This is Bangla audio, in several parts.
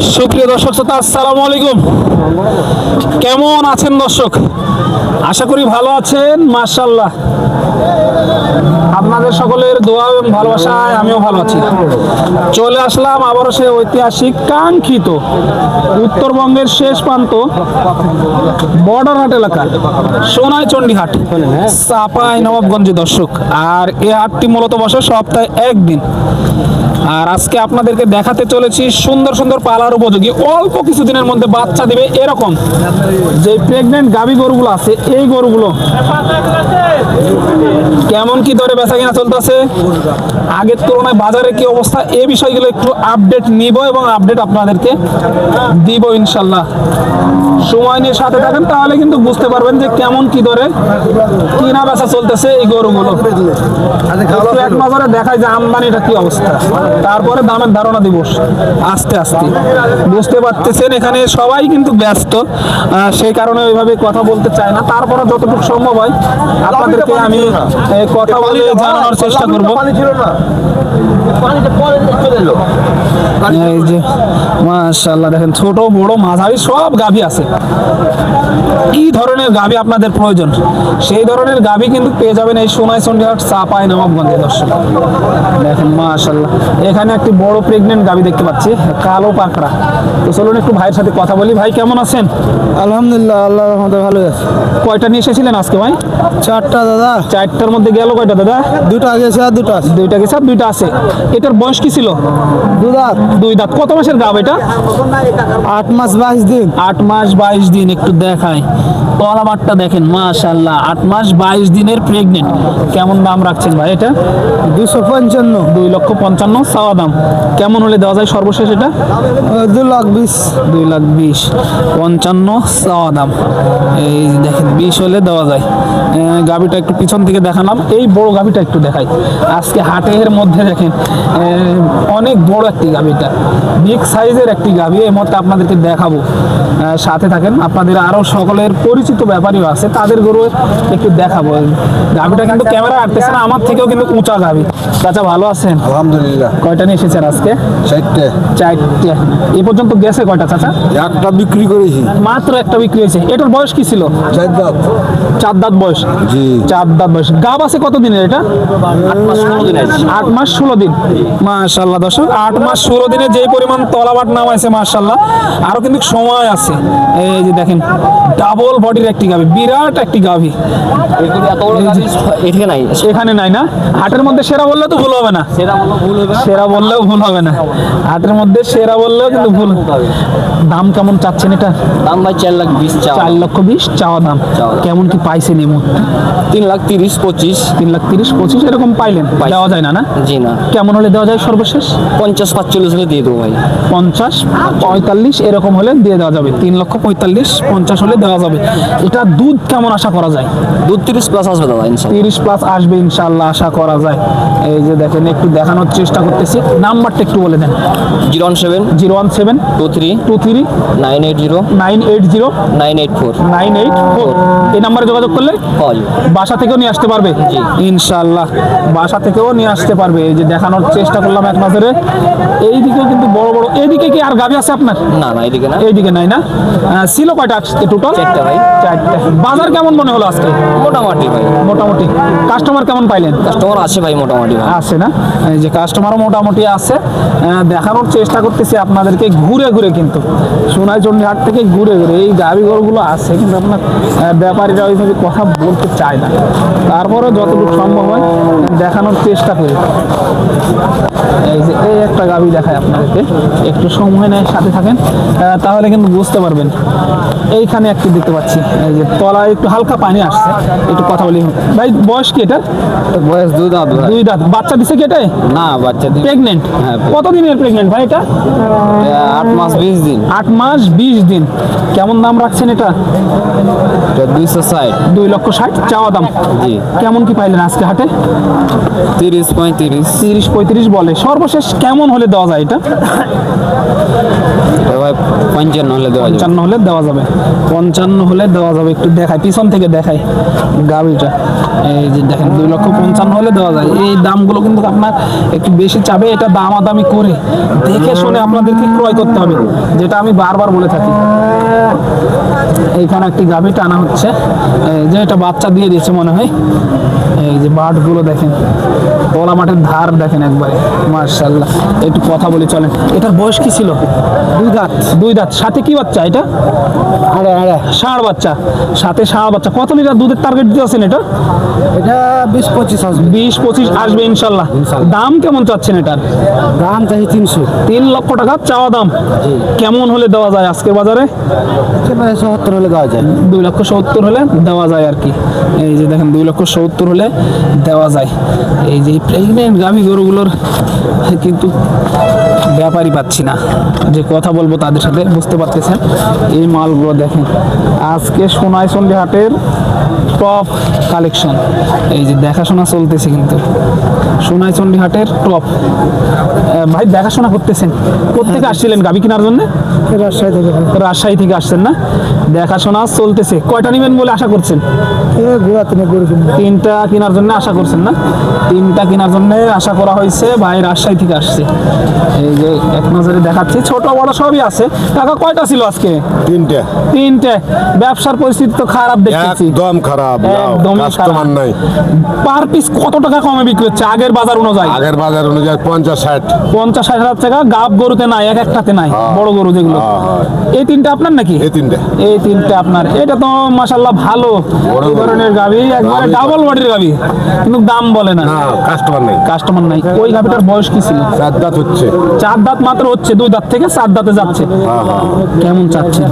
সুপ্রিয় দর্শক শ্রোতা আসসালামু আলাইকুম। কেমন আছেন দর্শক? আশা করি ভালো আছেন মার্শাল্লাহ আপনাদের সকলের দোয়া এবং ভালোবাসায় আমিও ভালো আছি। চলে আসলাম আবারও সে ঐতিহাসিক কাঙ্ক্ষিত উত্তরবঙ্গের শেষ প্রান্ত, বর্ডার হাট এলাকা, সোনাই চণ্ডীহাট, চাপাই নবাবগঞ্জে দর্শক। আর এ হাটটি মূলত বসে সপ্তাহে একদিন। আর আজকে আপনাদেরকে দেখাতে চলেছি সুন্দর সুন্দর পালার উপযোগী, অল্প কিছুদিনের মধ্যে বাচ্চা দেবে এরকম। যে প্রেগনেন্ট গাভী গরুগুলো আছে, এই গরুগুলো কেমন কি দরে বেচা কিনা চলতেছে? আগের তুলনায় বাজারে কি অবস্থা? এই বিষয়গুলো একটু আপডেট নিব এবং আপডেট আপনাদেরকে দিব ইনশাল্লাহ। সময় নিয়ে সাথে থাকেন, তাহলে কিন্তু বুঝতে পারবেন যে কেমন কি দরে কিনা বেচা চলতেছে এই গরুগুলো। এক নজরে দেখায় যে আমদানিটা কি অবস্থা। তারপরে দামের ধারণা দিব আস্তে আস্তে। বুঝতে পারতেছেন, এখানে সবাই কিন্তু ব্যস্ত সেই কারণে ওইভাবে কথা বলতে চায় না। তারপরে যতটুকু সম্ভব হয়, আপনাদেরকে আমি কথা বলে জানানোর চেষ্টা করব। এই যে মাশাআল্লাহ দেখেন ছোট বড় মাঝারি সব গাভী আছে। কি ধরনের গাভী আপনাদের প্রয়োজন? সেই ধরনের গাভী কিন্তু পেয়ে যাবেন এই সোনাই চন্ডিহাট চাপাই নবাবগঞ্জে দর্শক। দেখেন মাশাআল্লাহ এখানে একটি বড় প্রেগনেন্ট গাভী দেখতে পাচ্ছি কালো পাকড়া। তো চলুন একটু ভাইয়ের সাথে কথা বলি। ভাই কেমন আছেন? আলহামদুলিল্লাহ আল্লাহর রহমতে ভালো আছে। কয়টা নিয়ে এসেছিলেন আজকে ভাই? চারটা দাদা। চারটার মধ্যে গেল কয়টা দাদা? দুটো গেছে আর দুটো আছে। দুইটা গেছে আর দুইটা আছে। এটার বয়স কি ছিল? দুদাত দুই দাঁত। কত মাসের গাভ এটা? আট মাস বাইশ দিন। আট মাস বাইশ দিন একটু দেখায় তলা মাঠটা দেখেন মাশাল্লাহ আট মাস বাইশ দিনের প্রেগনেন্ট কেমন দাম রাখছেন ভাই এটা? দুশো পঞ্চান্ন। দুই লক্ষ পঞ্চান্ন চাওয়া দাম। কেমন হলে দেওয়া যায় সর্বশেষ এটা? দু লাখ বিশ। দুই লাখ বিশ পঞ্চান্ন চাওয়া দাম। এই দেখেন বিশ হলে দেওয়া যায়। গাভীটা একটু পিছন থেকে দেখালাম। এই বড় গাভীটা একটু দেখাই। আজকে হাটের মধ্যে দেখেন অনেক বড় একটি গাভীটা বিগ সাইজের একটি গাভী এই মধ্যে আপনাদেরকে দেখাবো। সাথে থাকেন। আপনাদের আরও সকলের পরিচিত ব্যাপারীও আছে তাদের গরু একটু দেখাবো। গাভীটা কিন্তু ক্যামেরা আটতেছে না আমার থেকেও কিন্তু উঁচা গাভী। চাচা ভালো আছেন? আলহামদুলিল্লাহ। কয়টা নিয়ে এসেছেন আজকে? চারটে। চারটে। এ পর্যন্ত গেছে কয়টা চাচা? একটা বিক্রি করেছি। মাত্র একটা বিক্রি হয়েছে। এটার বয়স কি ছিল? চার দাঁত। চার দাঁত বয়স? জি। চার দাঁত বয়স। গাব আছে কত দিনের এটা আট মাস ষোলো দিন। মাশাল্লাহ দর্শক আট মাস ষোলো দিনে যেই পরিমাণ তলাবাট নামাইছে মাশাল্লাহ আরও কিন্তু সময় আছে। এই যে দেখেন ডাবল বডির একটি গাভি বিরাট একটি গাভি। এখানে নাই এখানে নাই না? হাটের মধ্যে সেরা বললে তো ভুল হবে না। সেরা বললেও ভুল হবে না। হাটের মধ্যে সেরা বললেও কিন্তু ভুল। দাম কেমন চাচ্ছেন এটা? দাম ভাই চার লাখ বিশ চার লক্ষ বিশ চাওয়া দাম। কেমন কি পাইছেন এই মুহূর্তে? তিন লাখ তিরিশ পঁচিশ। তিন লাখ তিরিশ পঁচিশ এরকম পাইলেন? পাইছি। দেওয়া যায় না না? জি না। কেমন হলে দেওয়া যায় সর্বশেষ? পঞ্চাশ পাঁচচল্লিশ হলে দিয়ে দেবো ভাই। পঞ্চাশ পঁয়তাল্লিশ এরকম হলে দিয়ে দেওয়া যাবে। তিন লক্ষ পঁয়তাল্লিশ পঞ্চাশ হলে দেওয়া যাবে। এটা দুধ কেমন আশা করা যায়? দুধ তিরিশ প্লাস আসবে দাদা তিরিশ প্লাস আসবে ইনশাল্লাহ আশা করা যায়। এই যে দেখেন একটু দেখানোর চেষ্টা করতেছি। নাম্বারটা একটু বলে দেন। Zero one seven. Zero one seven. Two three. Two three. Nine eight zero. Nine eight zero. Nine eight four. Nine eight four. এই নাম্বারে যোগাযোগ করলে বাসা থেকেও নিয়ে আসতে পারবে। ইনশাল্লাহ। বাসা থেকেও নিয়ে আসতে পারবে। এই যে দেখানোর চেষ্টা করলাম এক নজরে। এইদিকেও কিন্তু বড় বড় এইদিকে কি আর গাভি আছে আপনার? না না এদিকে না। এইদিকে নাই না? ছিল কয়টা টোটাল চারটা ভাই। চারটা। বাজার কেমন মনে হলো আজকে? মোটামুটি ভাই। মোটামুটি। কাস্টমার কেমন পাইলেন? কাস্টমার আছে ভাই মোটামুটি ভাই। আছে না? এই যে কাস্টমারও মোটামুটি আছে। দেখানোর চেষ্টা করতেছি আপনাদেরকে ঘুরে ঘুরে কিন্তু। সোনাই চন্ডীহাট থেকে ঘুরে ঘুরে এই গাড়ি ঘরগুলো আছে কিন্তু আপনার ব্যাপারীরা ওইভাবে কথা বলতে চায় না। তারপরে যতটুকু সম্ভব হয় দেখানোর চেষ্টা করি। এই যে এই একটা গাভি দেখায় আপনাদেরকে। একটু সময় নেয় সাথে থাকেন। তাহলে কিন্তু বুঝতে পারবেন। এইখানে একটি দেখতে পাচ্ছি। এই যে তলায় একটু হালকা পানি আসছে। একটু কথা বলি। ভাই বয়স কি এটা? বয়স দু দাঁত দুই দাঁত। বাচ্চা দিছে কি এটাই? না বাচ্চা প্রেগনেন্ট হ্যাঁ, কত দিনের প্রেগনেন্ট ভাই এটা? আট মাস বিশ দিন। আট মাস বিশ দিন। কেমন দাম রাখছেন এটা? দুইশো ষাট। দুই লক্ষ ষাট চাওয়া দাম। জি। কেমন কি পাইলেন আজকে হাটে? তিরিশ পঁয়ত্রিশ। তিরিশ পঁয়ত্রিশ বলে। সর্বশেষ কেমন হলে দেওয়া যায় এটা? পঞ্চান্ন হলে দেওয়া পঞ্চান্ন হলে দেওয়া যাবে। পঞ্চান্ন হলে দেওয়া যাবে। একটু দেখাই, পিছন থেকে দেখাই গাবিটা। এই যে দেখেন, দুই লক্ষ পঞ্চান্ন হলে দেওয়া যায়। এই দামগুলো কিন্তু আপনার একটু বেশি চাবে, এটা দামাদামি করে দেখে শুনে আপনাদেরকে ক্রয় করতে হবে, যেটা আমি বারবার বলে থাকি। এইখানে একটি গাভী টানা হচ্ছে। যে এটা বাচ্চা দিয়ে দিয়েছে মনে হয়। এই যে বাটগুলো দেখেন। কলা মাঠের ধার দেখেন একবারে। মার্শাল্লাহ একটু কথা বলি চলেন। এটার বয়স কি ছিল? দুই দাঁত। দুই দাঁত। সাথে কি বাচ্চা এটা? আরে আরে। ষাঁড় বাচ্চা। সাথে ষাঁড় বাচ্চা। কত লিটার দুধের টার্গেট দিয়েছেন এটা? এটা বিশ পঁচিশ আসবে। বিশ পঁচিশ আসবে ইনশাল্লাহ দাম কেমন চাচ্ছেন এটার? দাম চাই তিনশো। তিন লক্ষ টাকা চাওয়া দাম। কেমন হলে দেওয়া যায় আজকে বাজারে সত্তর হলে দেওয়া যায়। দুই লক্ষ সত্তর হলে দেওয়া যায় আর কি। এই যে দেখেন দুই লক্ষ সত্তর হলে দেওয়া যায়। এই যে প্রেগনেন্ট গাভী গরুগুলোর কিন্তু ব্যাপারই পাচ্ছি না। যে কথা বলব তাদের সাথে বুঝতে পারতেছেন? এই মালগুলো দেখেন আজকে সোনাই সন্ধ্যে হাটের টপ কালেকশন। এই যে দেখাশোনা চলতেছে কিন্তু। সোনাই চন্ডী হাটের টপ ভাই দেখাশোনা করতেছেন? কোথেকে আসছিলেন গাভী কেনার জন্য? রাজশাহী থেকে। রাজশাহী থেকে আসছেন না? দেখাশোনা চলতেছে। কয়টা নেবেন বলে আশা করছেন? তিনটা কেনার জন্য আশা করছেন না? তিনটা কেনার জন্য আশা করা হয়েছে ভাই রাজশাহী থেকে আসছে। এই যে এক নজরে দেখাচ্ছি ছোট বড় সবই আছে। টাকা কয়টা ছিল আজকে? তিনটে। তিনটে। ব্যবসার পরিস্থিতি তো খারাপ দেখতেছি। একদম খারাপ একদমই কাস্টমার নাই। পার পিস কত টাকা কমে বিক্রি হচ্ছে? আগের বাজার অনুযায়ী? আগের বাজার অনুযায়ী পঞ্চাশ ষাট। পঞ্চাশ ষাট হাজার টাকা গাব গরুতে নাই এক একটাতে নাই বড় গরু যেগুলো। এই তিনটা আপনার নাকি? এই তিনটে। এই তিনটা আপনার। এটা তো মাশাল্লাহ ভালো। বড় এই। ধরনের গাভি একবারে ডাবল বডির গাভি কিন্তু দাম বলে না কাস্টমার নাই। কাস্টমার নাই। ওই গাভিটার বয়স কি ছিল? চার দাঁত হচ্ছে। চার দাঁত মাত্র হচ্ছে দুই দাঁত থেকে চার দাঁতে যাচ্ছে। কেমন চাচ্ছে?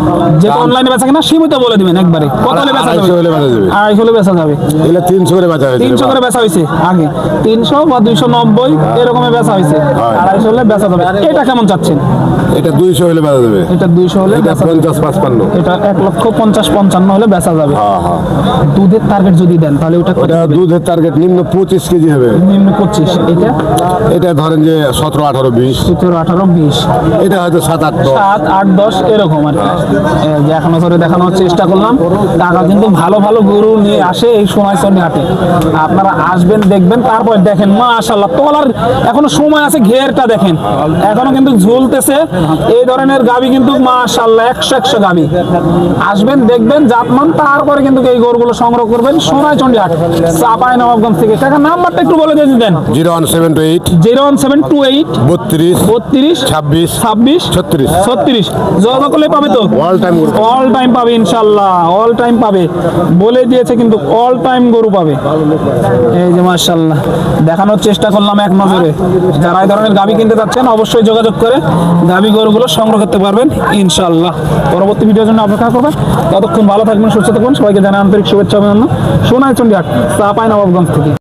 যেটা অনলাইনে বেচা কিনা সীমিত বলে দিবেন একবারে। কত হলে বেচা আড়াইশো যাবে আড়াই বেচা যাবে। হলে বেচা যাবে। এটা তিনশো করে বেচা হয়েছে তিনশো করে বেচা হয়েছে? আগে। তিনশো বা দুইশো নব্বই এরকমে বেচা হয়েছে। আড়াইশো হলে বেচা যাবে। এটা কেমন চাচ্ছেন? এটা দুইশো হলে বেচা যাবে। এটা দুইশো হলে এটা। পঞ্চাশ পাঁচপান্ন। এটা এক লক্ষ পঞ্চাশ পঞ্চান্ন হলে বেচা যাবে। হ্যাঁ হ্যাঁ। দুধের টার্গেট যদি দেন তাহলে ওটা এটা দুধের টার্গেট নিম্ন পঁচিশ কেজি হবে। নিম্ন পঁচিশ এটা? এটা ধরেন যে সতেরো আঠারো বিশ। সতেরো আঠারো বিশ। এটা হয়তো সাত আট সাত আট দশ এরকম আর কি। যে এখনও ধরে দেখানোর চেষ্টা করলাম টাকা কিন্তু ভালো ভালো গরু নিয়ে আসে এই সময় সন্ধ্যে হাটে। আপনারা আসবেন দেখবেন তারপর দেখেন মাশাল্লাহ তলার এখনও সময় আছে ঘেরটা দেখেন। এখনও কিন্তু ঝুলতেছে এই ধরনের গাবি কিন্তু মাশাল্লাহ একশো একশো গাবি। আসবেন দেখবেন জাতমান তারপরে কিন্তু এই গরুগুলো সংগ্রহ করবেন সোনাই চন্ডী হাট চাপাই নবাবগঞ্জ থেকে। কাকা নাম্বারটা একটু বলে দিয়ে দেন zero one seven two eight zero one seven two eight বত্রিশ বত্রিশ ছাব্বিশ ছাব্বিশ ছত্রিশ। ছত্রিশ। যোগাযোগ করলে পাবে তো? অল টাইম অল টাইম পাবে ইনশাল্লাহ অল টাইম পাবে। বলে দিয়েছে কিন্তু অল টাইম গরু পাবে। এই যে মার্শাল্লাহ দেখানোর চেষ্টা করলাম এক নজরে। যারা এই ধরনের গাবি কিনতে চাচ্ছেন অবশ্যই যোগাযোগ করে। গাবি গরুগুলো সংগ্রহ করতে পারবেন ইনশাল্লাহ পরবর্তী ভিডিওর জন্য অপেক্ষা করবেন ততক্ষণ ভালো থাকবেন, সুস্থ থাকবেন। সবাইকে জানাই আন্তরিক শুভেচ্ছা অভিনন্দন। সোনাই চন্ডিহাট চাপাই নবাবগঞ্জ থেকে।